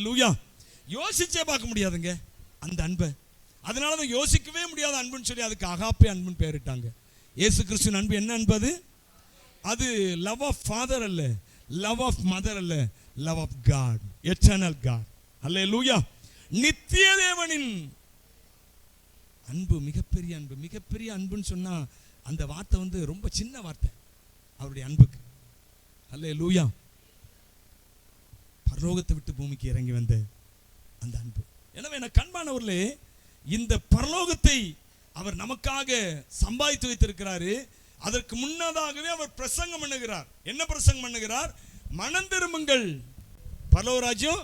லூயா. யோசிச்சே பார்க்க முடியாதுங்க. அந்த அன்பை. அதனால தான் யோசிக்கவே முடியாத அன்புன்னு சொல்லி அதுக்கு அகாப்பே அன்புன்னு பேரிட்டாங்க ஏசு கிறிஸ்துவின் அன்பு என்ன அன்பு அது? அது லவ் ஆஃப் ஃபாதர் அல்ல. லவ் ஆஃப் மதர் அல்ல. Love of God eternal God அல்ல லூயா நித்திய தேவனின் அன்பு மிகப்பெரிய அன்பு. மிகப்பெரிய அன்புன்னு சொன்னா அந்த வார்த்தை வந்து ரொம்ப சின்ன வார்த்தை. அவருடைய அன்புக்கு. அல்ல லூயா பரலோகத்தை விட்டு பூமிக்கு இறங்கி வந்த அந்த அன்பு. எனவே எனக்கு கண்பானவர்களே இந்த பரலோகத்தை அவர் நமக்காக சம்பாதித்து வைத்திருக்கிறாரு. அதற்கு முன்னதாகவே அவர் பிரசங்கம் பண்ணுகிறார். என்ன பிரசங்கம் பண்ணுகிறார்? மனம் திரும்புங்கள். பரலோராஜ்யம்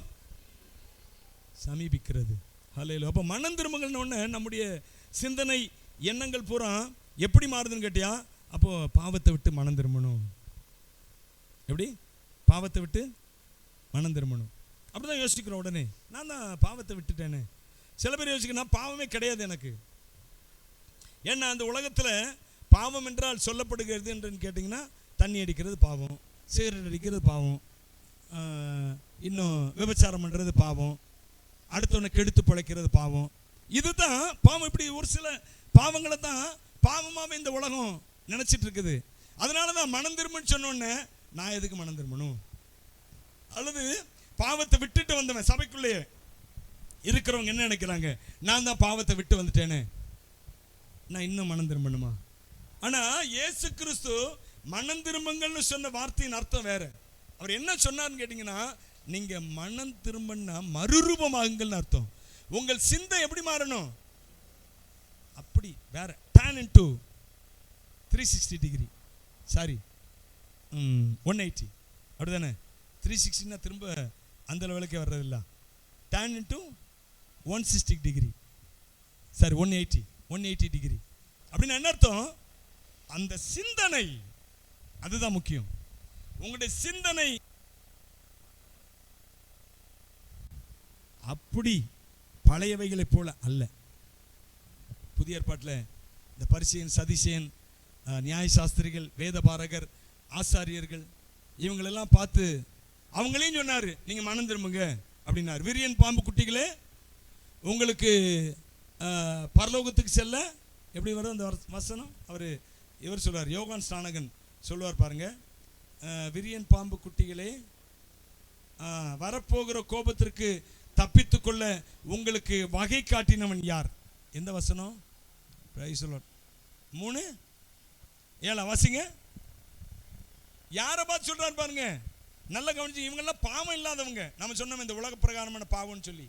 சமீபிக்கிறது. ஹலையில் அப்போ மனம் திரும்புங்கள்னு ஒன்று நம்முடைய சிந்தனை எண்ணங்கள் பூரா எப்படி மாறுதுன்னு கேட்டியா? அப்போ பாவத்தை விட்டு மனம் திரும்பணும். எப்படி? பாவத்தை விட்டு மனம் திரும்பணும். அப்படிதான் யோசிக்கிறோம் உடனே. நான் தான் பாவத்தை விட்டுட்டேனே. சில பேர் யோசிக்க நான் பாவமே கிடையாது எனக்கு. ஏன்னா அந்த உலகத்தில் பாவம் என்றால் சொல்லப்படுகிறது என்று கேட்டிங்கன்னா தண்ணி அடிக்கிறது பாவம் சிகரெட் அடிக்கிறது பாவம் இன்னும் விபச்சாரம் பண்ணுறது பாவம் அடுத்தவனை கெடுத்து பிழைக்கிறது பாவம். இதுதான் பாவம். இப்படி ஒரு சில பாவங்களை தான் பாவமாகவே இந்த உலகம் நினச்சிட்டு இருக்குது. அதனால தான் மனம் திரும்பன்னு சொன்னோடனே நான் எதுக்கு மனம் திரும்பணும்? அல்லது பாவத்தை விட்டுட்டு வந்தவன் சபைக்குள்ளேயே இருக்கிறவங்க என்ன நினைக்கிறாங்க? நான் தான் பாவத்தை விட்டு வந்துட்டேனே. நான் இன்னும் மனம் திரும்பணுமா? ஆனா ஏசு கிறிஸ்து மனம் திரும்புங்கள்னு சொன்ன வார்த்தையின் அர்த்தம் வேற. அவர் என்ன சொன்னார்னு கேட்டிங்கன்னா நீங்க மனம் திரும்பன்னா மறுரூபமாகுங்கள்னு அர்த்தம். உங்கள் சிந்தை எப்படி மாறணும்? அப்படி வேற. Then into three sixty degree sorry one eighty அப்படிதானே? த்ரீ சிக்ஸ்டினா திரும்ப அந்த லெவலுக்கே வர்றதில்ல. Then into one sixty degree sorry one eighty one eighty degree அப்படின்னு என்ன அர்த்தம்? அந்த சிந்தனை அதுதான் முக்கியம். உங்களுடைய சிந்தனை அப்படி பழையவைகளைப் போல அல்ல. புதிய ஏற்பாட்டில் இந்த பரிசையன் சதிசேன் அஹ், நியாயசாஸ்திரிகள் வேதபாரகர் ஆசாரியர்கள் இவங்களெல்லாம் பார்த்து அவங்களையும் சொன்னார் நீங்கள் மனம் திரும்புங்க அப்படின்னார். விரியன் பாம்பு குட்டிகளே உங்களுக்கு பரலோகத்துக்கு செல்ல எப்படி வரும் அந்த வசனம்? அவர் இவர் சொல்வார் யோகான் ஸ்நானகன் சொல்லுவார் பாருங்க. விரியன் பாம்பு குட்டிகளே வரப்போகிற கோபத்திற்கு தப்பித்துக்கொள்ள உங்களுக்கு வகை காட்டினவன் யார்? எந்த வசனம்? Praise மூணு ஏழா வாசிங்க. யாரை பார்த்து சொல்றாரு பாருங்க? நல்லா கவனிச்சு இவங்கெல்லாம் பாவம் இல்லாதவங்க. நம்ம சொன்னோம் இந்த உலக பிரகாரமான பாவம்னு சொல்லி.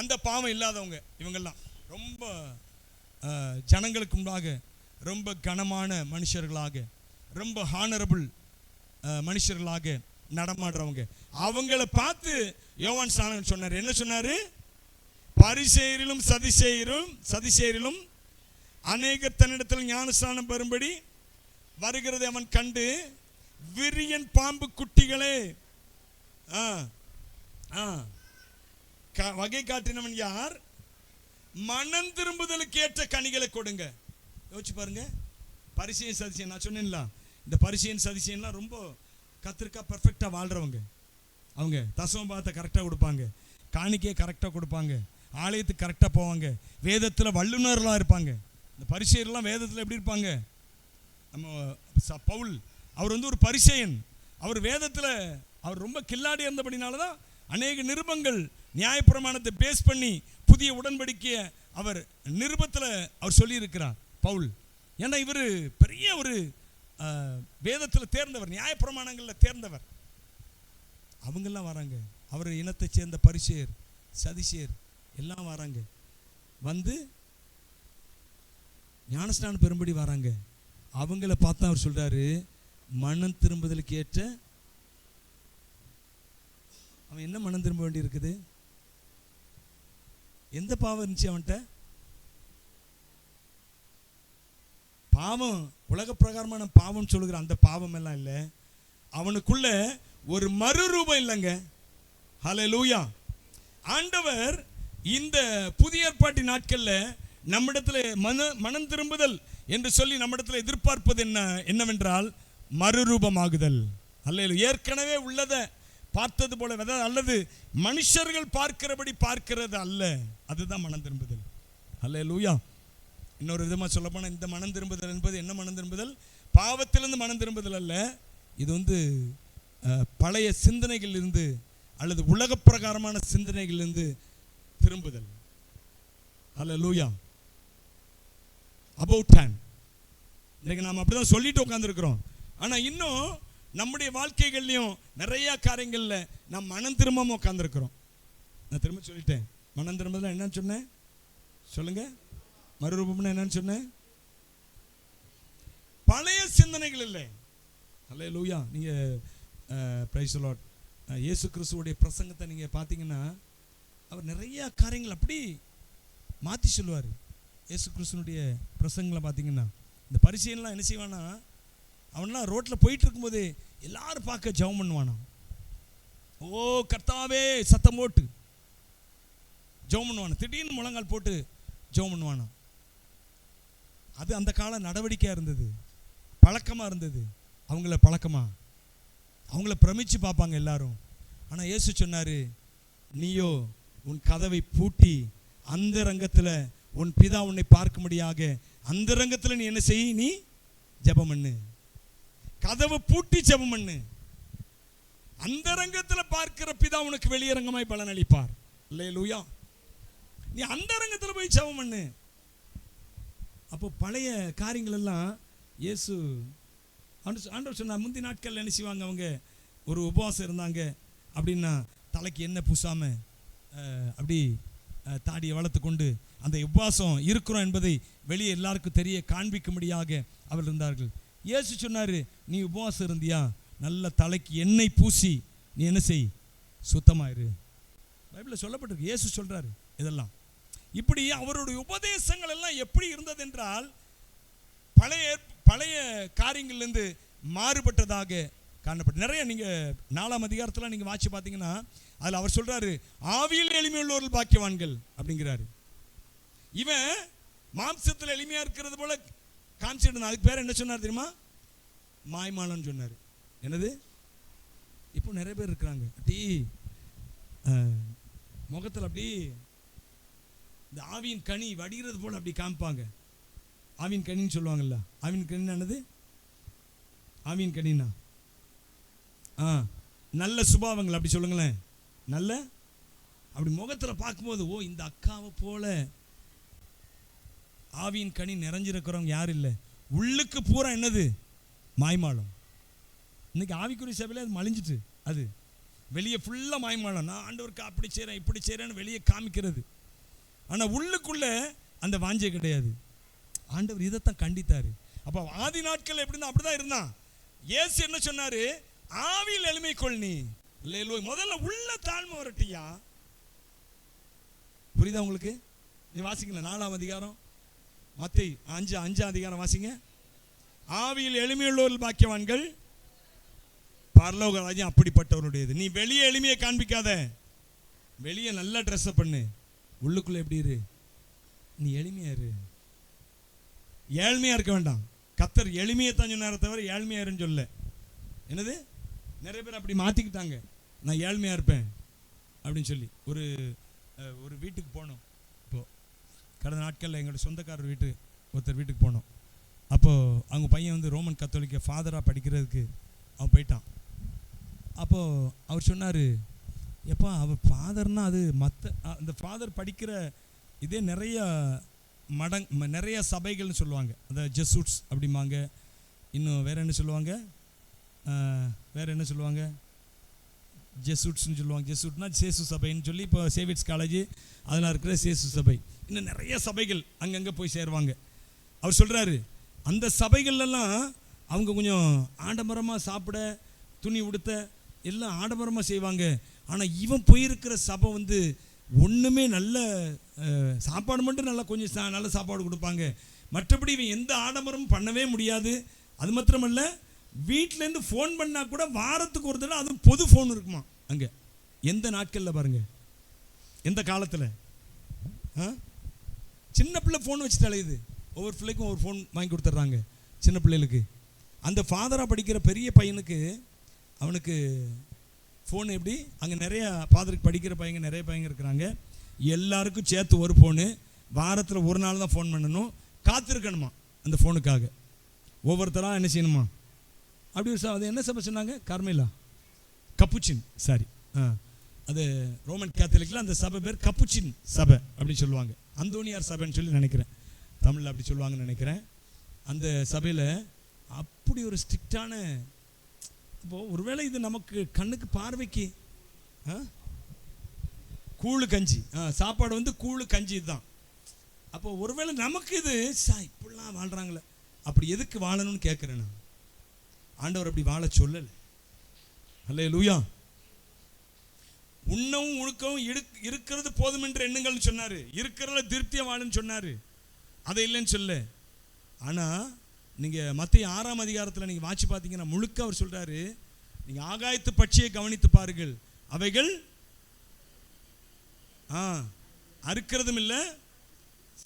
அந்த பாவம் இல்லாதவங்க இவங்கெல்லாம். ரொம்ப ஜனங்களுக்கு முன்பாக ரொம்ப கனமான மனுஷர்களாக ரொம்ப ஹானரபிள் மனுஷர்களாக நடமாடுறவங்க. அவங்கள பார்த்து யோவான் ஸ்நானகன் சொன்னார். என்ன சொன்னாரு? பரிசெயரிலும் சதிசெயரும் சதிசெயரிலும் அநேகர் தன்னிடத்தில் ஞானஸ்நானம் பெறும்படி வருகிறதை அவன் கண்டு விரியன் பாம்பு குட்டிகளே. ஆ ஆ. க- வகை காட்டினவன் யார்? மனம் திரும்புதலுக்கு ஏற்ற கனிகளை கொடுங்க. யோசிச்சு பாருங்க. பரிசையும் சதிசையன் நான் சொன்னேன்ல. இந்த பரிசையன் சதிசையன்லாம் ரொம்ப கத்திரிக்கா பர்ஃபெக்டாக வாழ்கிறவங்க அவங்க தசமபாதத்தை கரெக்டாக கொடுப்பாங்க. காணிக்கையை கரெக்டாக கொடுப்பாங்க. ஆலயத்துக்கு கரெக்டாக போவாங்க. வேதத்தில் வல்லுநர்களாக இருப்பாங்க. இந்த பரிசெயர்லாம் வேதத்தில் எப்படி இருப்பாங்க? நம்ம ச- பவுல் அவர் வந்து ஒரு பரிசெயன். அவர் வேதத்தில் அவர் ரொம்ப கில்லாடி இருந்தபடினால தான் அநேக நிருபங்கள் நியாயப்பிரமாணத்தை பேஸ் பண்ணி புதிய உடன்படிக்கையை அவர் நிருபத்தில் அவர் சொல்லியிருக்கிறார் பவுல். ஏன்னா இவர் பெரிய ஒரு வேதத்தில் தேர்ந்தவர் நியாயப்பிரமாணங்களில் தேர்ந்தவர். அவங்கெல்லாம் வராங்க. அவர் இனத்தை சேர்ந்த பரிசேர் சதிசேர் எல்லாம் வராங்க. வந்து ஞானஸ்நானம் பெரும்படி வராங்க. அவங்கள பார்த்தா அவர் சொல்றாரு மனம் திரும்புதலுக்கு ஏற்ற அவன் என்ன மனம் திரும்ப வேண்டி இருக்குது எந்த பாவம் இருந்துச்சு அவன்கிட்ட? பாவம் உலக பிரகாரமான பாவம் சொல்லுகிற அந்த பாவம் எல்லாம் இல்லை. அவனுக்குள்ள ஒரு மறுரூபம் இல்லைங்க. லூயா ஆண்டவர் இந்த புதிய ஏற்பாட்டு நாட்கள்ல நம்மிடத்தில் மன மனம் திரும்புதல் என்று சொல்லி நம்மிடத்தில் எதிர்பார்ப்பது என்ன என்னவென்றால் மறுரூபமாகுதல். அல்ல ஏற்கனவே உள்ளதை பார்த்தது போல அல்லது மனுஷர்கள் பார்க்கிறபடி பார்க்கிறது அல்ல. அதுதான் மனம் திரும்புதல். அல்ல லூயா இன்னொரு விதமாக சொல்லப்போனால் இந்த மனம் திரும்புதல் என்பது என்ன மனம் திரும்புதல்? பாவத்திலிருந்து மனம் திரும்புதல் அல்ல. இது வந்து பழைய சிந்தனைகளிலிருந்து அல்லது உலக பிரகாரமான சிந்தனைகளிலிருந்து திரும்புதல். அல்ல லூயா அபவுட் டைம் இன்றைக்கு நாம் அப்படிதான் சொல்லிட்டு உட்காந்துருக்கிறோம் ஆனால் இன்னும் நம்முடைய வாழ்க்கைகள்லையும் நிறையா காரியங்களில் நாம் மனம் திரும்பவும் உட்காந்துருக்கிறோம் நான் திரும்ப சொல்லிட்டேன். மனம் திரும்புதல் என்னன்னு சொன்னேன்? சொல்லுங்க. மறுரூபம்னா என்னன்னு சொன்னேன்? பழைய சிந்தனைகள் இல்லை. அல்ல லூயா நீங்கள் ப்ரைஸ் லாட் இயேசு கிறிஸ்துவோடைய பிரசங்கத்தை நீங்கள் பார்த்தீங்கன்னா அவர் நிறையா காரியங்கள் அப்படி மாற்றி சொல்லுவார். இயேசு கிறிஸ்துனுடைய பிரசங்களை பார்த்தீங்கன்னா இந்த பரிசீலனெலாம் என்ன செய்வான்னா அவன்லாம் ரோட்டில் போயிட்டு இருக்கும்போது எல்லாரும் பார்க்க ஜெபம் பண்ணுவானாம் ஓ கர்த்தாவே சத்தம் போட்டு ஜெபம் பண்ணுவானு? திடீர்னு முழங்கால் போட்டு ஜெபம் பண்ணுவானான் அது அந்த கால நடவடிக்கையாக இருந்தது. பழக்கமாக இருந்தது. அவங்கள பழக்கமா? அவங்கள பிரமிச்சு பார்ப்பாங்க எல்லாரும். ஆனால் இயேசு சொன்னார் நீயோ உன் கதவை பூட்டி அந்த ரங்கத்தில் உன் பிதா உன்னை பார்க்கும்படியாக அந்த ரங்கத்தில் நீ என்ன செய்? நீ ஜெபம் பண்ணு. கதவை பூட்டி ஜெபம் பண்ணு அந்த ரங்கத்தில் பார்க்கிற பிதா உனக்கு வெளியரங்கமாய் பலன் அளிப்பார் இல்லையே லூயா நீ அந்த ரங்கத்தில் போய் ஜெபம் பண்ணு அப்போ பழைய காரியங்கள் எல்லாம் இயேசு ஆண்டவர் சொன்னார் முந்தி நாட்கள் நினைச்சுவாங்க அவங்க? ஒரு உபவாசம் இருந்தாங்க. அப்படின்னா தலைக்கு எண்ணெய் பூசாம அப்படி தாடியை வளர்த்து கொண்டு அந்த உபவாசம் இருக்கிறோம் என்பதை வெளியே எல்லாருக்கும் தெரிய காண்பிக்கும்படியாக அவர் இருந்தார்கள். இயேசு சொன்னார் நீ உபவாசம் இருந்தியா? நல்ல தலைக்கு எண்ணெய் பூசி நீ என்ன செய்? சுத்தமாயிரு. பைபிளில் சொல்லப்பட்டிருக்கு இயேசு சொல்கிறாரு இதெல்லாம். இப்படி அவருடைய உபதேசங்கள் எல்லாம் எப்படி இருந்தது என்றால் பழைய பழைய காரியங்கள்லேருந்து மாறுபட்டதாக காணப்பட்டு நிறைய நீங்கள் நாலாம் அதிகாரத்தில் நீங்கள் வாட்சி பார்த்தீங்கன்னா அதில் அவர் சொல்கிறாரு ஆவியில் எளிமையுள்ளவர்கள் பாக்கியவான்கள் அப்படிங்கிறாரு. இவன் மாம்சத்தில் எளிமையாக இருக்கிறது போல காமிச்சிட்டு இருந்தான். அதுக்கு பேர் என்ன சொன்னார் தெரியுமா? மாய்மாலன்னு சொன்னார். என்னது? இப்போ நிறைய பேர் இருக்கிறாங்க. அப்படி முகத்தில் அப்படி இந்த ஆவியின் கனி வடிகிறது போல அப்படி காமிப்பாங்க. ஆவின் கனின்னு சொல்லுவாங்கல்ல. ஆவின் கனின்னா என்னது? ஆவின் கனின்னா ஆ நல்ல சுபாவங்கள் அப்படி சொல்லுங்களேன். நல்ல? அப்படி முகத்தில் பார்க்கும்போது ஓ இந்த அக்காவை போல ஆவியின் கனி நிறைஞ்சிருக்கிறவங்க யாரும் இல்லை. உள்ளுக்கு பூரா என்னது? மாய்மாலம். இன்னைக்கு ஆவிக்குரிய சபையில் அது மலிஞ்சிட்டு அது வெளியே ஃபுல்லாக மாய்மாலம். நான் ஆண்டவருக்கு அப்படி செய்கிறேன் இப்படி செய்கிறேன்னு வெளியே காமிக்கிறது. ஆனால் உள்ளுக்குள்ளே அந்த வாஞ்சே கிடையாது. ஆண்டவர் இதைத்தான் கண்டித்தார். அப்போ ஆதி நாட்கள் எப்படின்னா அப்படிதான் இருந்தான். இயேசு என்ன சொன்னார்? ஆவியில் எளிமை கொள் நீ. இல்லை முதல்ல உள்ள தாழ்மை வரட்டியா புரியுதா உங்களுக்கு? நீ வாசிக்கல நாலாம் அதிகாரம்? மத்தை அஞ்சு அஞ்சாம் அதிகாரம் வாசிங்க. ஆவியில் எளிமையுள்ளவர்கள் பாக்கியவான்கள். பரலோக ராஜ்யம் அப்படிப்பட்டவருடையது. நீ வெளியே எளிமையை காண்பிக்காத. வெளியே நல்ல ட்ரெஸ்ஸை பண்ணு. உள்ளுக்குள்ள எப்படி இரு? நீ எளிமையா இரு. ஏழ்மையா இருக்க வேண்டாம். கத்தர் எளிமையை தான் சொன்னார தவிர ஏழ்மையா இருன்னு சொல்ல என்னது? நிறைய பேர் அப்படி மாத்திக்கிட்டாங்க. நான் ஏழ்மையா இருப்பேன். அப்படின்னு சொல்லி. ஒரு ஒரு வீட்டுக்கு போனோம். கடந்த நாட்களில் எங்களோட சொந்தக்காரர் வீட்டு ஒருத்தர் வீட்டுக்கு போனோம். அப்போது அவங்க பையன் வந்து ரோமன் கத்தோலிக்க ஃபாதராக படிக்கிறதுக்கு அவன் போயிட்டான். அப்போது அவர் சொன்னார் எப்பா அவர் ஃபாதர்னா அது மற்ற அந்த ஃபாதர் படிக்கிற இதே நிறைய மடங் நிறைய சபைகள்னு சொல்லுவாங்க. அந்த ஜெசூட்ஸ் அப்படிம்பாங்க. இன்னும் வேறு என்ன சொல்லுவாங்க? வேறு வேற என்ன சொல்லுவாங்க? ஜெசூட்ஸ்னு சொல்லுவாங்க. ஜெசூட்னா சேசு சபைன்னு சொல்லி இப்போ சேவிட்ஸ் காலேஜ் அதெல்லாம் இருக்கிற சேசு சபை. இன்னும் நிறைய சபைகள் அங்கங்கே போய் சேருவாங்க. அவர் சொல்கிறாரு அந்த சபைகள்லாம் அவங்க கொஞ்சம் ஆடம்பரமாக சாப்பிட துணி உடுத்த எல்லாம் ஆடம்பரமாக செய்வாங்க. ஆனால் இவன் போயிருக்கிற சபை வந்து ஒன்றுமே நல்ல சாப்பாடு மட்டும் நல்லா கொஞ்சம் சா- நல்ல சாப்பாடு கொடுப்பாங்க. மற்றபடி இவன் எந்த ஆடம்பரமும் பண்ணவே முடியாது. அது மாத்திரமல்ல வீட்டிலேருந்து ஃபோன் பண்ணால் கூட வாரத்துக்கு ஒரு தடவை அதுவும் பொது ஃபோன் இருக்குமா அங்கே? எந்த நாட்களில் பாருங்கள் எந்த காலத்தில்? ஆ? சின்ன பிள்ளை ஃபோன் வச்சு தலையுது ஒவ்வொரு பிள்ளைக்கும் ஒரு ஃபோன் வாங்கி கொடுத்துட்றாங்க சின்ன பிள்ளைகளுக்கு. அந்த ஃபாதராக படிக்கிற பெரிய பையனுக்கு அவனுக்கு ஃபோன் எப்படி? அங்கே நிறைய ஃபாதருக்கு படிக்கிற பையங்க நிறைய பையங்க இருக்கிறாங்க. எல்லாருக்கும் சேர்த்து ஒரு ஃபோனு வாரத்தில் ஒரு நாள் தான் ஃபோன் பண்ணணும். காத்திருக்கணுமா அந்த ஃபோனுக்காக ஒவ்வொருத்தராக என்ன செய்யணுமா? அப்படி ஒரு ச- அது என்ன சபை சொன்னாங்க? கார்மேலா. கப்புச்சின் சாரி ஆ அது ரோமன் கேத்தலிக்கில் அந்த சபை பேர் கப்புச்சின் சபை அப்படின்னு சொல்லுவாங்க. அந்தோனியார் சபைன்னு சொல்லி நினைக்கிறேன். தமிழில் அப்படி சொல்லுவாங்கன்னு நினைக்கிறேன். அந்த சபையில் அப்படி ஒரு ஸ்ட்ரிக்டான இப்போது ஒருவேளை இது நமக்கு கண்ணுக்கு பார்வைக்கு ஆ? கூழு கஞ்சி. ஆ, சாப்பாடு வந்து கூழு கஞ்சி தான். அப்போ ஒருவேளை நமக்கு இது சா இப்படிலாம் வாழ்கிறாங்களே அப்படி எதுக்கு வாழணும்னு கேட்குறேன் நான். ஆண்டவர் அப்படி வாழ சொல்லலை. அல்ல லூயா உண்ணவும் உழுக்கவும் இருக்கிறது போதும் என்று எண்ணுங்கள்னு சொன்னார். இருக்கிறதுல திருப்தியா வாழுன்னு சொன்னார். அதை இல்லைன்னு சொல்ல ஆனால் நீங்கள் மத்திய ஆறாம் அதிகாரத்தில் நீங்கள் வாட்சி பார்த்தீங்கன்னா முழுக்க அவர் சொல்கிறாரு நீங்கள் ஆகாயத்து பட்சியை கவனித்து பாருங்கள். அவைகள் ஆ அறுக்கிறதும் இல்லை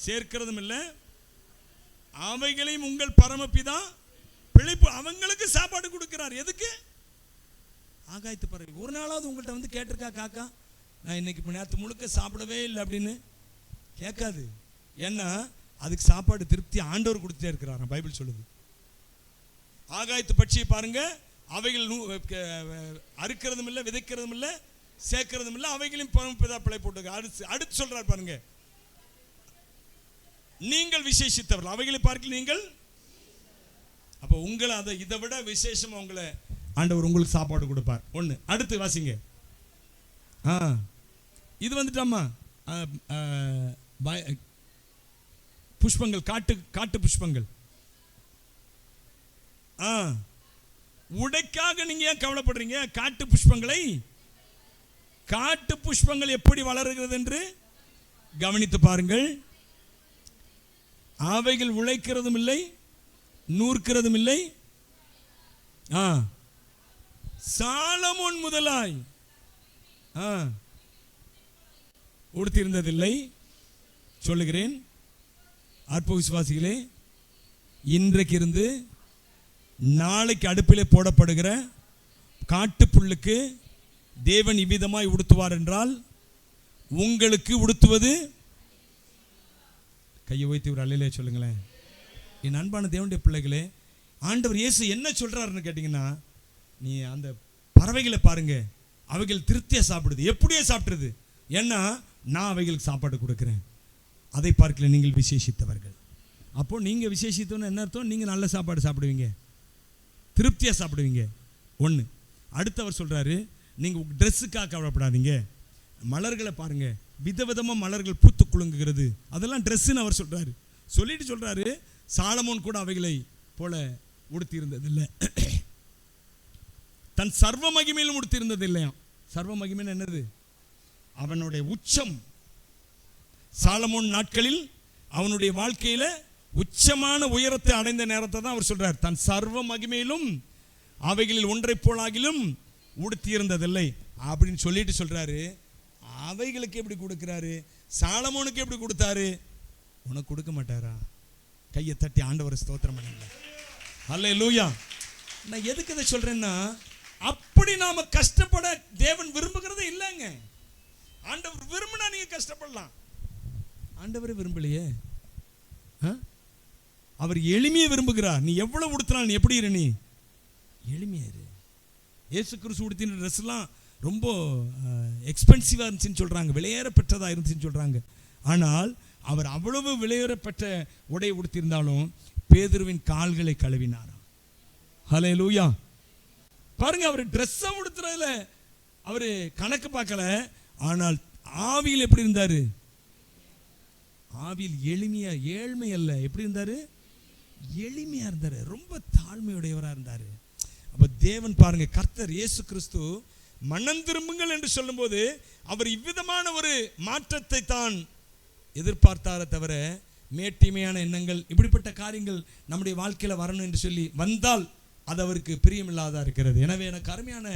சேர்க்கிறதும் இல்லை. அவைகளையும் உங்கள் பரமப்பிதான் பிழைப்பு அவங்களுக்கு சாப்பாடு கொடுக்கிறார். எதுக்கு? ஆகாயத்து பறவை. ஒரு நாளாவது உங்கள்கிட்ட வந்து கேட்டிருக்கா காக்கா நான் இன்னைக்கு இப்போ நேற்று முழுக்க சாப்பிடவே இல்லை அப்படின்னு. கேட்காது. ஏன்னா அதுக்கு சாப்பாடு திருப்தி ஆண்டவர் கொடுத்துட்டே இருக்கிறாராம் பைபிள் சொல்லுது. ஆகாயத்து பட்சியை பாருங்க அவைகள் அறுக்கிறதும் இல்லை விதைக்கிறதும் இல்லை சேர்க்கிறதும் இல்லை அவைகளையும் பிதா பிழை போட்டு அடுத்து அடுத்து சொல்றாரு பாருங்க. நீங்கள் விசேஷித்தவர்கள். அவைகளை பார்க்க நீங்கள்? அப்போ உங்களை அதை இதை விட விசேஷமாக உங்களை ஆண்டவர் உங்களுக்கு சாப்பாடு கொடுப்பார். ஒன்று அடுத்து வாசிங்க. ஆ. இது வந்துட்டாம்மா. புஷ்பங்கள் காட்டு காட்டு புஷ்பங்கள். ஆ. உடைக்காக நீங்க ஏன் கவலைப்படுறீங்க? காட்டு புஷ்பங்களை காட்டு புஷ்பங்கள் எப்படி வளருகிறது என்று கவனித்து பாருங்கள். அவைகள் உழைக்கிறதும் இல்லை நூற்கிறதும் இல்லை. ஆ. சாலமோன் முதலாய் ஆ உடுத்திருந்ததில்லை சொல்லுகிறேன் அற்ப விசுவாசிகளே இன்றைக்கு இருந்து நாளைக்கு அடுப்பிலே போடப்படுகிற காட்டுப்புல்லுக்கு தேவன் இவ்விதமாய் உடுத்துவார் என்றால் உங்களுக்கு உடுத்துவது கையை வைத்து ஒரு அலையிலே சொல்லுங்களேன். என் அன்பான தேவனுடைய பிள்ளைகளே ஆண்டவர் இயேசு என்ன சொல்கிறாருன்னு கேட்டிங்கன்னா நீ அந்த பறவைகளை பாருங்க. அவைகள் திருப்தியாக சாப்பிடுது. எப்படியே சாப்பிட்றது ஏன்னா நான் அவைகளுக்கு சாப்பாடு கொடுக்குறேன். அதை பார்க்கல நீங்கள் விசேஷித்தவர்கள். அப்போது நீங்கள் விசேஷித்தோன்னு என்ன அர்த்தம்? நீங்கள் நல்ல சாப்பாடு சாப்பிடுவீங்க. திருப்தியாக சாப்பிடுவீங்க. ஒன்று அடுத்தவர் சொல்கிறாரு நீங்கள் ட்ரெஸ்ஸுக்காக கவலைப்படாதீங்க. மலர்களை பாருங்கள் விதவிதமாக மலர்கள் பூத்து குலுங்குகிறது. அதெல்லாம் ட்ரெஸ்ஸுன்னு அவர் சொல்கிறாரு சொல்லிட்டு சொல்கிறாரு சாலமோன் கூட அவைகளை போல உடுத்தி இருந்ததில்லை தன் சர்வ மகிமையிலும் உடுத்தி இல்லையா? இல்லையாம் சர்வ மகிமைன்னு என்னது? அவனுடைய உச்சம். சாலமோன் நாட்களில் அவனுடைய வாழ்க்கையில் உச்சமான உயரத்தை அடைந்த நேரத்தை தான் அவர் சொல்றார். தன் சர்வ மகிமையிலும் அவைகளில் ஒன்றை போலாகிலும் உடுத்தி இருந்ததில்லை அப்படின்னு சொல்லிட்டு சொல்றாரு. அவைகளுக்கு எப்படி கொடுக்கிறாரு? சாலமோனுக்கு எப்படி கொடுத்தாரு? உனக்கு கொடுக்க மாட்டாரா? கையை தட்டி ஆண்டவர் ஸ்தோத்திரம் பண்ணுங்க. அல்ல லூயா நான் எதுக்கு இதை சொல்றேன்னா அப்படி நாம கஷ்டப்பட தேவன் விரும்புகிறதே இல்லைங்க. ஆண்டவர் விரும்பினா நீங்க கஷ்டப்படலாம். ஆண்டவரே விரும்பலையே. ஆ? அவர் எளிமையை விரும்புகிறார். நீ எவ்வளவு உடுத்தினால் நீ எப்படி இரு நீ? எளிமையா இரு. இயேசு கிறிஸ்து உடுத்தின ட்ரெஸ்லாம் ரொம்ப எக்ஸ்பென்சிவாக இருந்துச்சுன்னு சொல்கிறாங்க விலையேற பெற்றதாக இருந்துச்சுன்னு சொல்கிறாங்க ஆனால் அவர் அவ்வளவு விலையேறப்பட்ட உடை உடுத்தியிருந்தாலும் பேதுருவின் கால்களை கழுவினாராம். ஹலே லூயா பாருங்க அவர் ட்ரெஸ்ஸை உடுத்துறதுல அவர் கணக்கு பார்க்கல. ஆனால் ஆவியில் எப்படி இருந்தார்? ஆவியில் எளிமையா ஏழ்மை அல்ல. எப்படி இருந்தார்? எளிமையா இருந்தார். ரொம்ப தாழ்மையுடையவராக இருந்தார். அப்போ தேவன் பாருங்க கர்த்தர் இயேசு கிறிஸ்து மனம் திரும்புங்கள் என்று சொல்லும்போது அவர் இவ்விதமான ஒரு மாற்றத்தை தான் எதிர்பார்த்தாரே தவிர மேட்டிமையான எண்ணங்கள் இப்படிப்பட்ட காரியங்கள் நம்முடைய வாழ்க்கையில் வரணும் என்று சொல்லி வந்தால் அது அவருக்கு பிரியமில்லாதா இருக்கிறது. எனவே எனக்கு அருமையான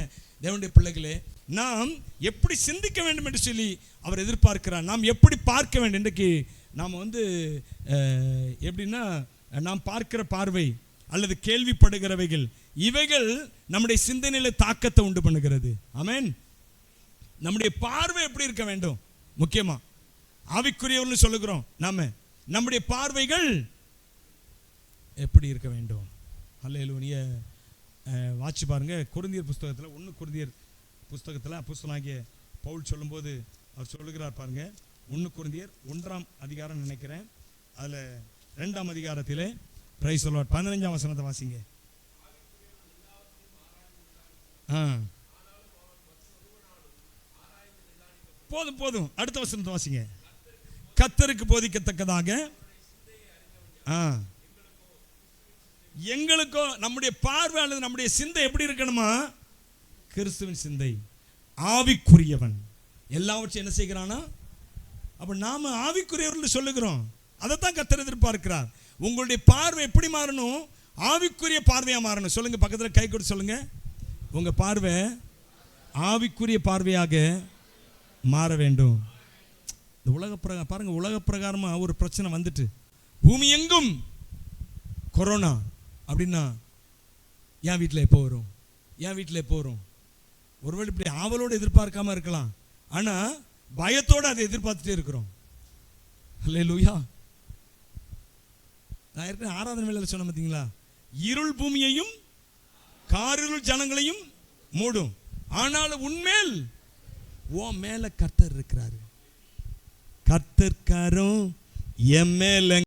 தேவனுடைய பிள்ளைகளே நாம் எப்படி சிந்திக்க வேண்டும் என்று சொல்லி அவர் எதிர்பார்க்கிறார். நாம் எப்படி பார்க்க வேண்டும்? இன்றைக்கு நாம் வந்து எப்படின்னா நாம் பார்க்கிற பார்வை அல்லது கேள்விப்படுகிறவைகள் இவைகள் நம்முடைய சிந்தனையில தாக்கத்தை உண்டு பண்ணுகிறது. அமேன் நம்முடைய பார்வை எப்படி இருக்க வேண்டும்? முக்கியமா ஆவிக்குரியவர்கள் சொல்லுகிறோம் நாம. நம்முடைய பார்வைகள் எப்படி இருக்க வேண்டும்? அல்லேலூனிய வாட்சி பாருங்க. குருந்தியர் புஸ்தகத்தில் ஒன்று குருந்தியர் புஸ்தகத்தில் புஸ்தகமாகிய பவுல் சொல்லும்போது அவர் சொல்லுகிறார் பாருங்க. ஒன்று குருந்தியர் ஒன்றாம் அதிகாரம் நினைக்கிறேன். அதில் ரெண்டாம் அதிகாரத்தில் பிரைஸ் சொல்லுவார் பதினஞ்சாம் வசனத்தை வாசிங்க. ஆ. போதும் போதும். அடுத்த வசனத்தை வாசிங்க. கத்தருக்கு போதிக்கத்தக்கதாக. ஆ. எங்களுக்கும் நம்முடைய பார்வை அல்லது நம்முடைய சிந்தை எப்படி இருக்கணுமா? கிறிஸ்துவின் சிந்தை. ஆவிக்குரியவன். எல்லாவற்றையும் என்ன செய்கிறானா? அப்போ நாம ஆவிக்குரியவர்கள் சொல்லுகிறோம். அதைத்தான் கத்தர் எதிர்பார்க்கிறார். உங்களுடைய பார்வை எப்படி மாறணும்? ஆவிக்குரிய பார்வையாக மாறணும். சொல்லுங்கள் பக்கத்தில் கை கொடுத்து சொல்லுங்கள் உங்கள் பார்வை ஆவிக்குரிய பார்வையாக மாற வேண்டும். இந்த உலக பிரகாரம் பாருங்கள் உலக பிரகாரமாக ஒரு பிரச்சனை வந்துட்டு. பூமி எங்கும்? கொரோனா. அப்படின்னா என் வீட்டில் எப்போ வரும்? என் வீட்டில் எப்போ வரும்? ஒருவேளை இப்படி ஆவலோடு எதிர்பார்க்காம இருக்கலாம். ஆனால் பயத்தோடு அதை எதிர்பார்த்துட்டே இருக்கிறோம். இல்லை லூயா நான் ஏற்கனவே ஆராதனை வேலையில் சொன்னேன் பார்த்தீங்களா? இருள் பூமியையும் காரிருள் ஜனங்களையும் மூடும். ஆனாலும் உன்மேல் ஓ மேல கர்த்தர் இருக்கிறாரு. கர்த்தர் கரம் என் மேல